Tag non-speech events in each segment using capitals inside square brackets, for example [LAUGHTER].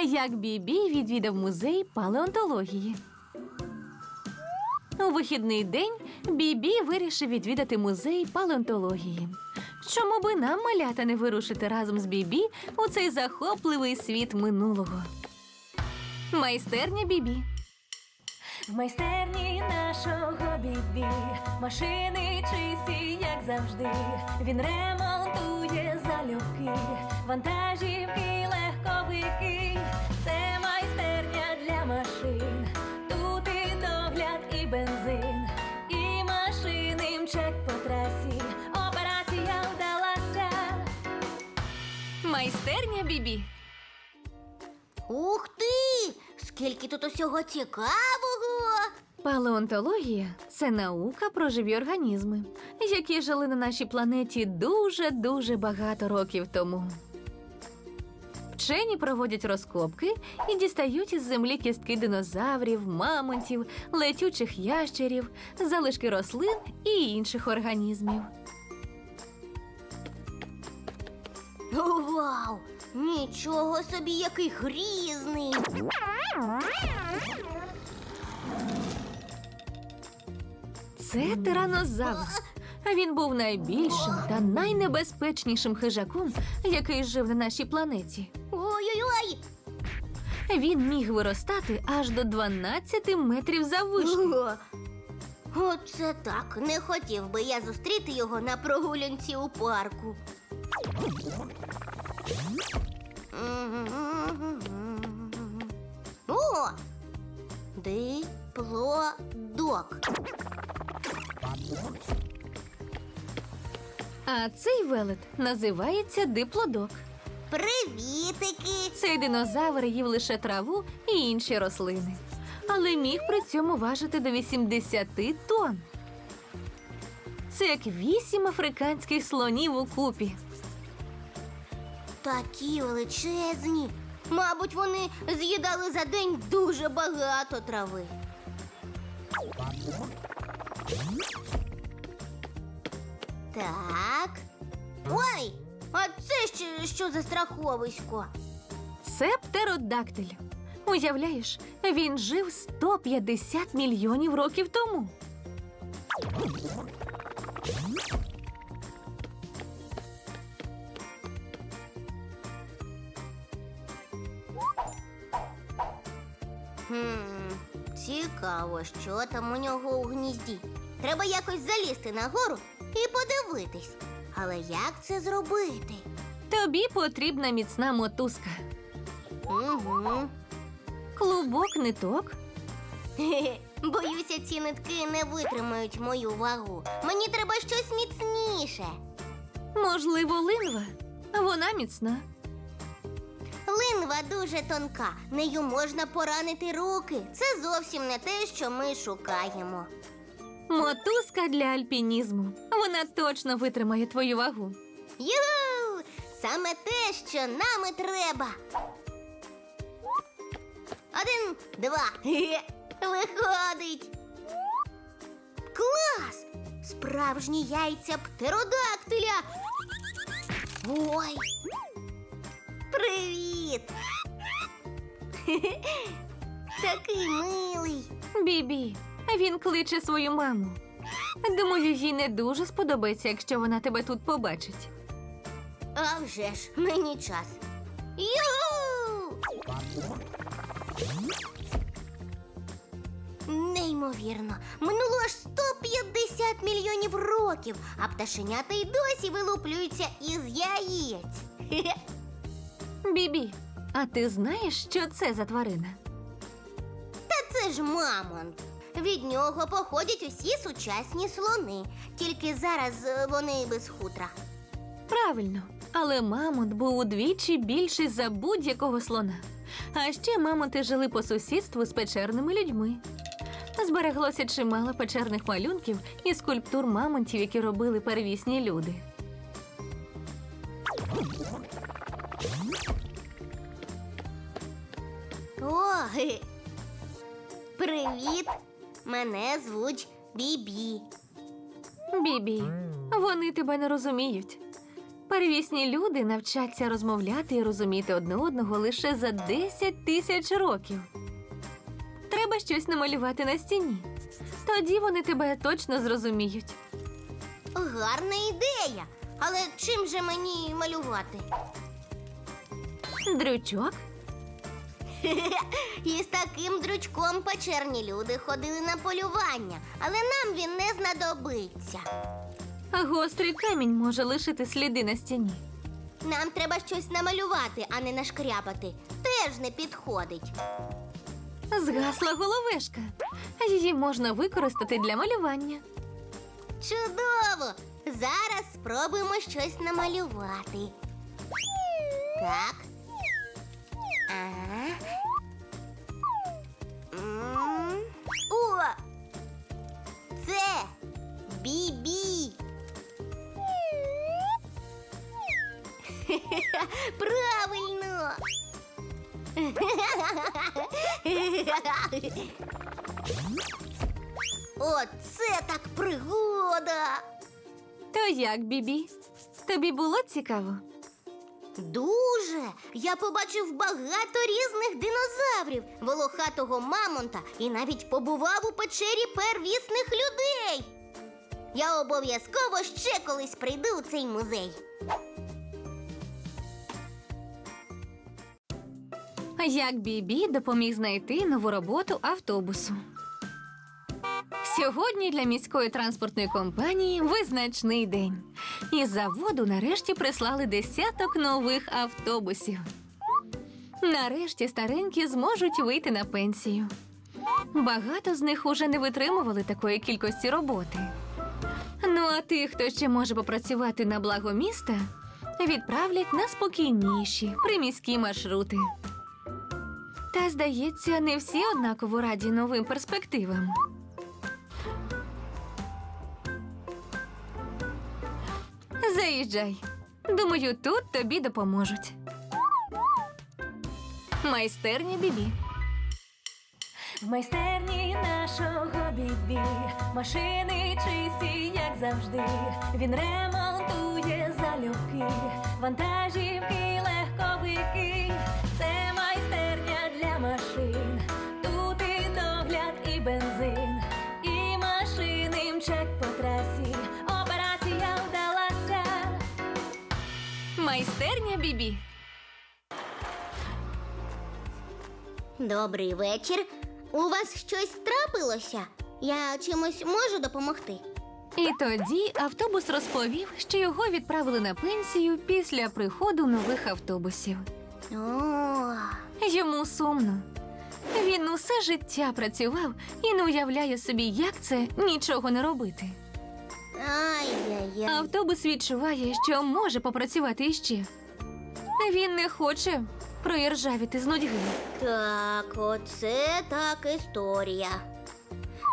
як Бібі відвідав музей палеонтології. У вихідний день Бібі вирішив відвідати музей палеонтології. Чому би нам, малята, не вирушити разом з Бібі у цей захопливий світ минулого? Майстерня Бібі. В майстерні нашого бібі машини чисті, як завжди. Він ремонтує залюбки, вантажівки, легковики. Це майстерня для машин. Тут і догляд, і бензин, і машини мчать по трасі. Операція вдалася. Майстерня Бібі. Ух ти! Скільки тут усього цікавого! Палеонтологія це наука про живі організми, які жили на нашій планеті дуже-дуже багато років тому. Вчені проводять розкопки і дістають із землі кістки динозаврів, мамонтів, летючих ящерів, залишки рослин і інших організмів. Вау! Нічого собі, який грізний! Це тиранозавр. Він був найбільшим та найнебезпечнішим хижаком, який жив на нашій планеті. Ой-ой-ой! Він міг виростати аж до 12 метрів заввишки. О, Оце так. Не хотів би я зустріти його на прогулянці у парку. О! Диплодок. А цей велет називається диплодок. Привітики! Цей динозавр їв лише траву і інші рослини, але міг при цьому важити до 80 тонн. Це як вісім африканських слонів у купі. Такі величезні. Мабуть, вони з'їдали за день дуже багато трави. Так. Ой, а це ще що за страховисько? Це птеродактиль. Уявляєш, він жив 150 мільйонів років тому. Хм, цікаво, що там у нього у гнізді. Треба якось залізти нагору і подивитись. Але як це зробити? Тобі потрібна міцна мотузка. Угу. Клубок ниток. [LAUGHS] Боюся, ці нитки не витримають мою вагу. Мені треба щось міцніше. Можливо, линва. Вона міцна. Линва дуже тонка, нею можна поранити руки. Це зовсім не те, що ми шукаємо. Мотузка для альпінізму. Вона точно витримає твою вагу. Юху! Саме те, що нам і треба. Один, два. Хе-хе. [LAUGHS] Виходить. Клас! Справжні яйця птеродактиля. Ой. Привіт. Хе-хе. [LAUGHS] Такий милий. Бібі, він кличе свою маму. Думаю, їй не дуже сподобається, якщо вона тебе тут побачить. А вже ж, мені час. Юху! Неймовірно, минуло аж 150 мільйонів років, а пташенята й досі вилуплюються із яєць. Хе-хе. [LAUGHS] Бібі, а ти знаєш, що це за тварина? Та це ж мамонт. Від нього походять усі сучасні слони, тільки зараз е, вони без хутра. Правильно, але мамонт був удвічі більший за будь-якого слона. А ще мамонти жили по сусідству з печерними людьми. Збереглося чимало печерних малюнків і скульптур мамонтів, які робили первісні люди. О, [LAUGHS] привіт! Мене звуть Бібі. Бібі, вони тебе не розуміють. Первісні люди навчаться розмовляти і розуміти одне одного лише за 10 тисяч років. Треба щось намалювати на стіні. Тоді вони тебе точно зрозуміють. Гарна ідея. Але чим же мені малювати? Дрючок, І з таким дрючком печерні люди ходили на полювання, але нам він не знадобиться. а гострий камінь може лишити сліди на стіні. Нам треба щось намалювати, а не нашкрябати. Теж не підходить. Згасла головешка. Її можна використати для малювання. Чудово! Зараз спробуємо щось намалювати. Так. Ага. М. О! Це бібі. Правильно. Оце так пригода. То як, Бібі? Тобі було цікаво? Дуже. Я побачив багато різних динозаврів, волохатого мамонта і навіть побував у печері первісних людей. Я обов'язково ще колись прийду у цей музей. Як Бібі допоміг знайти нову роботу автобусу. Сьогодні для міської транспортної компанії визначний день. Із заводу нарешті прислали десяток нових автобусів. Нарешті старенькі зможуть вийти на пенсію. Багато з них уже не витримували такої кількості роботи. Ну а тих, хто ще може попрацювати на благо міста, відправлять на спокійніші приміські маршрути. Та, здається, не всі однаково раді новим перспективам. Заїжджай. Думаю, тут тобі допоможуть. Майстерня Бібі. В майстерні нашого бібі машини чисті, як завжди. Він ремонтує залюбки, вантажівки, легковики. Це Майстерня Бібі. Добрий вечір. У вас щось трапилося? Я чимось можу допомогти? І тоді автобус розповів, що його відправили на пенсію після приходу нових автобусів. О, Йому сумно. Він усе життя працював і не уявляє собі, як це нічого не робити. Ай-яй-яй. Автобус відчуває, що може попрацювати іще. Він не хоче проіржавіти з нудьги. Так, оце так історія.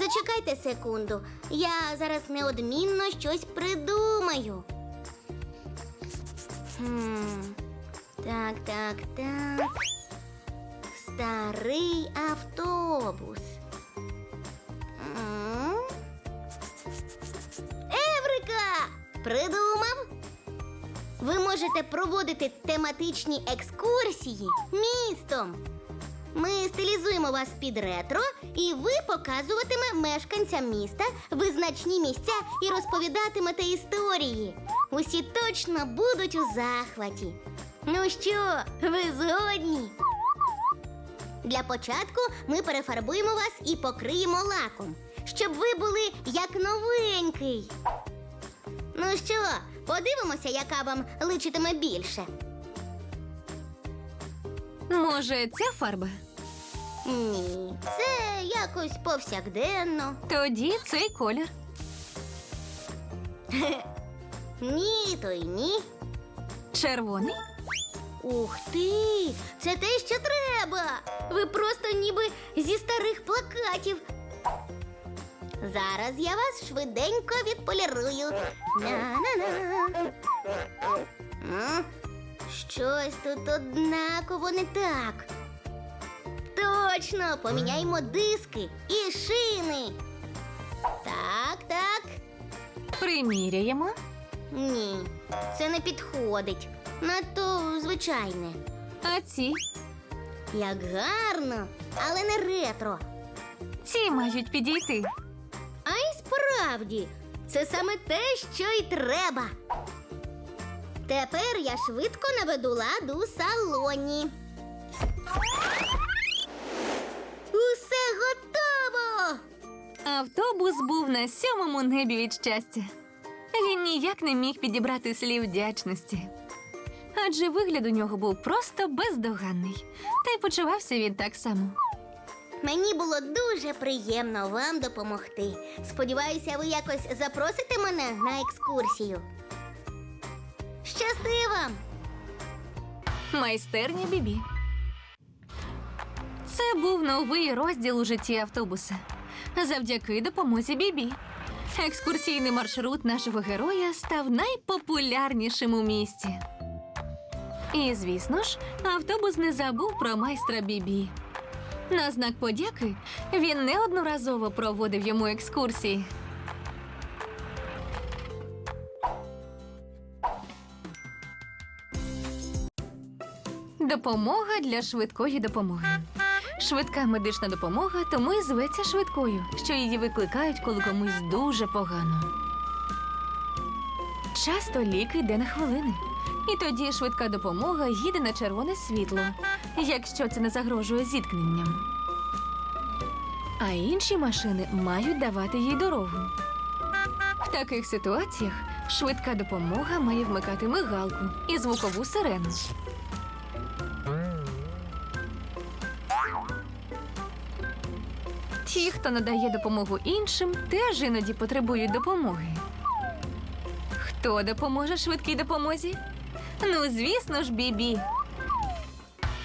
Зачекайте секунду. Я зараз неодмінно щось придумаю. Хм. Так, так, так. Старий автобус. Придумав? Ви можете проводити тематичні екскурсії містом. Ми стилізуємо вас під ретро, і ви показуватиме мешканцям міста визначні місця і розповідатимете історії. Усі точно будуть у захваті. Ну що, ви згодні? Для початку ми перефарбуємо вас і покриємо лаком, щоб ви були як новенький. Ну що, подивимося, яка вам личитиме більше. Може, ця фарба? Ні, це якось повсякденно. Тоді цей колір. [LAUGHS] Ні, то й ні. Червоний. Ух ти! Це те, що треба. Ви просто ніби зі старих плакатів. Зараз я вас швиденько відполірую. На-на-на. М? Щось тут однаково не так. Точно, поміняймо диски і шини. Так, так. Приміряємо. Ні, це не підходить. Надто звичайне. А ці? Як гарно, але не ретро. Ці мають підійти. Справді, це саме те, що й треба. Тепер я швидко наведу лад у салоні. Усе готово! Автобус був на сьомому небі від щастя. Він ніяк не міг підібрати слів вдячності. Адже вигляд у нього був просто бездоганний, та й почувався він так само. Мені було дуже приємно вам допомогти. Сподіваюся, ви якось запросите мене на екскурсію. Щасти вам! Майстерня Бібі. Це був новий розділ у житті автобуса. Завдяки допомозі Бібі. Екскурсійний маршрут нашого героя став найпопулярнішим у місті. І, звісно ж, автобус не забув про майстра Бібі. На знак подяки він неодноразово проводив йому екскурсії. Допомога для швидкої допомоги. Швидка медична допомога тому і зветься швидкою, що її викликають, коли комусь дуже погано. Часто лік йде на хвилини, і тоді швидка допомога їде на червоне світло, якщо це не загрожує зіткненням. А інші машини мають давати їй дорогу. В таких ситуаціях швидка допомога має вмикати мигалку і звукову сирену. Ті, хто надає допомогу іншим, теж іноді потребують допомоги. Хто допоможе швидкій допомозі? Ну, звісно ж, Бібі.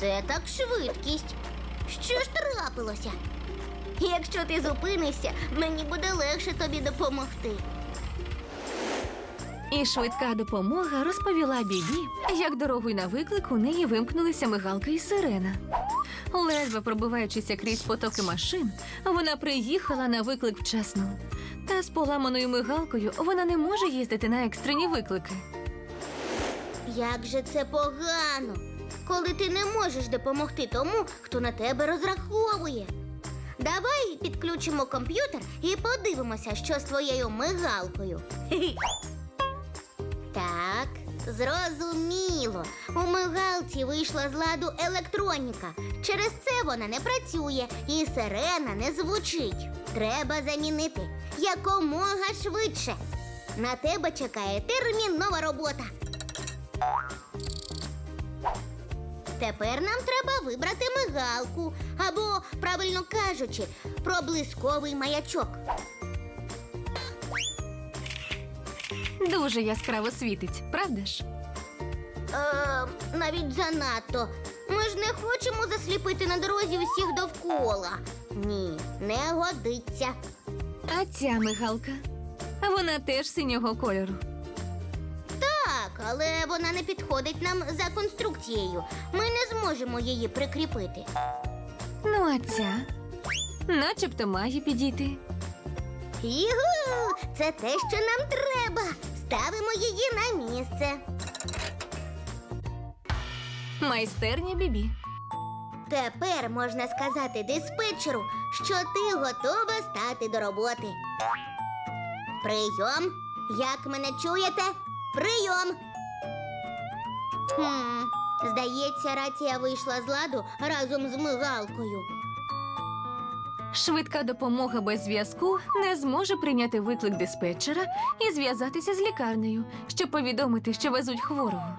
Оце так швидкість. Що ж трапилося? Якщо ти зупинишся, мені буде легше тобі допомогти. І швидка допомога розповіла Бібі, як дорогою на виклик у неї вимкнулися мигалка і сирена. Ледве пробиваючися крізь потоки машин, вона приїхала на виклик вчасно. Та з поламаною мигалкою вона не може їздити на екстрені виклики. Як же це погано, коли ти не можеш допомогти тому, хто на тебе розраховує. Давай підключимо комп'ютер і подивимося, що з твоєю мигалкою. [LAUGHS] Так, зрозуміло. У мигалці вийшла з ладу електроніка. Через це вона не працює і сирена не звучить. Треба замінити якомога швидше. На тебе чекає термінова робота. Тепер нам треба вибрати мигалку або, правильно кажучи, проблисковий маячок. Дуже яскраво світить, правда ж? Е, навіть занадто. Ми ж не хочемо засліпити на дорозі усіх довкола. Ні, не годиться. А ця мигалка. Вона теж синього кольору. Але вона не підходить нам за конструкцією. Ми не зможемо її прикріпити. Ну, а ця начебто має підійти. Югу! Це те, що нам треба. Ставимо її на місце. Майстерня Бібі. Тепер можна сказати диспетчеру, що ти готова стати до роботи. Прийом. Як мене чуєте? Прийом. Хм, здається, рація вийшла з ладу разом з мигалкою. Швидка допомога без зв'язку не зможе прийняти виклик диспетчера і зв'язатися з лікарнею, щоб повідомити, що везуть хворого.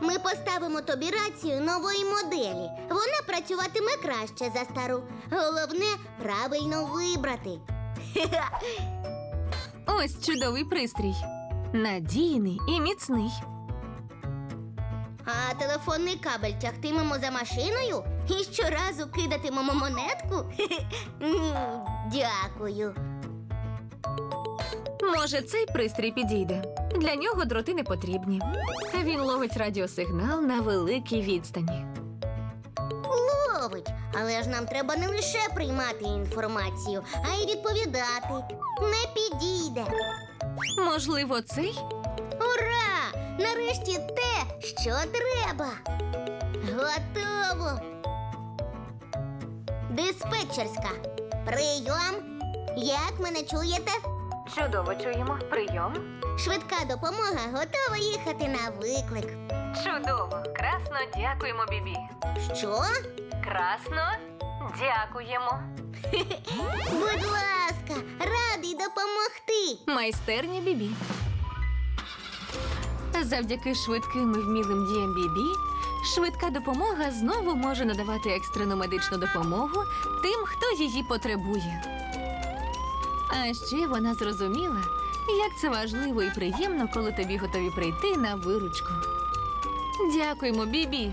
Ми поставимо тобі рацію нової моделі. Вона працюватиме краще за стару. Головне правильно вибрати. [LAUGHS] Ось чудовий пристрій. Надійний і міцний. А телефонний кабель тягтимемо за машиною і щоразу кидатимемо монетку? [LAUGHS] Ні, Дякую. Може, цей пристрій підійде. Для нього дроти не потрібні. Він ловить радіосигнал на великій відстані. Ловить, але ж нам треба не лише приймати інформацію, а й відповідати. Не підійде. Можливо, цей? Ура! Нарешті те, що треба. Готово. Диспетчерська. Прийом. Як мене чуєте? Чудово чуємо. Прийом. Швидка допомога готова їхати на виклик. Чудово. Красно дякуємо, Бібі. Що? Красно дякуємо. Будь ласка, радий допомогти. Майстерня Бібі. Завдяки швидким і вмілим діям Бібі, швидка допомога знову може надавати екстрену медичну допомогу тим, хто її потребує. А ще вона зрозуміла, як це важливо і приємно, коли тобі готові прийти на виручку. Дякуємо, Бібі.